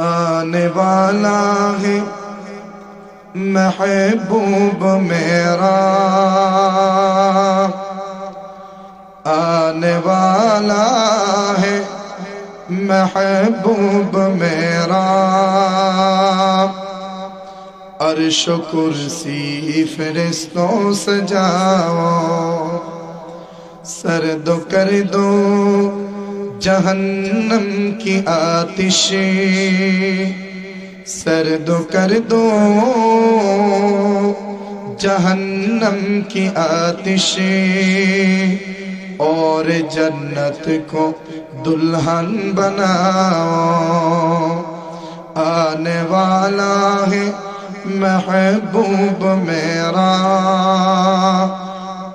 آنے والا ہے محبوب میرا۔ آنے والا ہے محبوب میرا۔ عرش و کرسی فرستوں سجاؤ۔ سرد کر دو جہنم کی آتش سرد کر دو جہنم کی آتش اور جنت کو دلہن بناؤ۔ آنے والا ہے محبوب میرا۔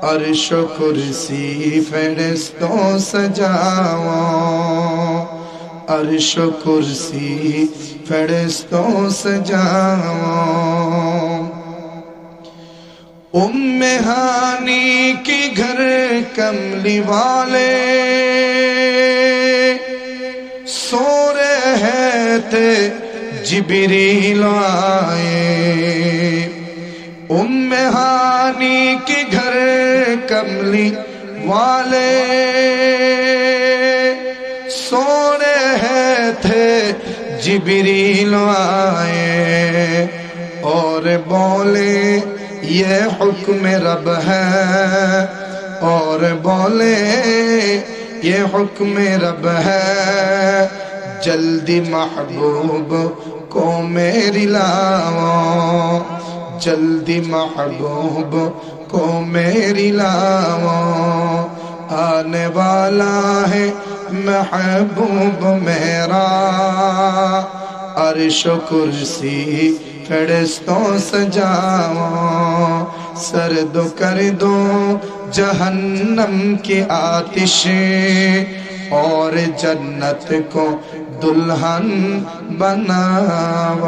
عرش و کرسی فرستوں سجاؤ عرش و کرسی فرستوں سجاؤ ام ہانی کی گھر کملی والے سو رہے تھے جبریل آئے۔ ام ہانی کی گھر کملی والے سو رہے تھے، جبریل آئے اور بولے، یہ حکم رب ہے۔ اور بولے، یہ حکم رب ہے۔ جلدی محبوب کو میری لاؤ۔ جلدی محبوب کو میری لاؤ آنے والا ہے محبوب میرا۔ عرش و کرسی فرستوں سجاؤ سرد کر دو جہنم کی آتش۔ اور جنت کو دلہن بناو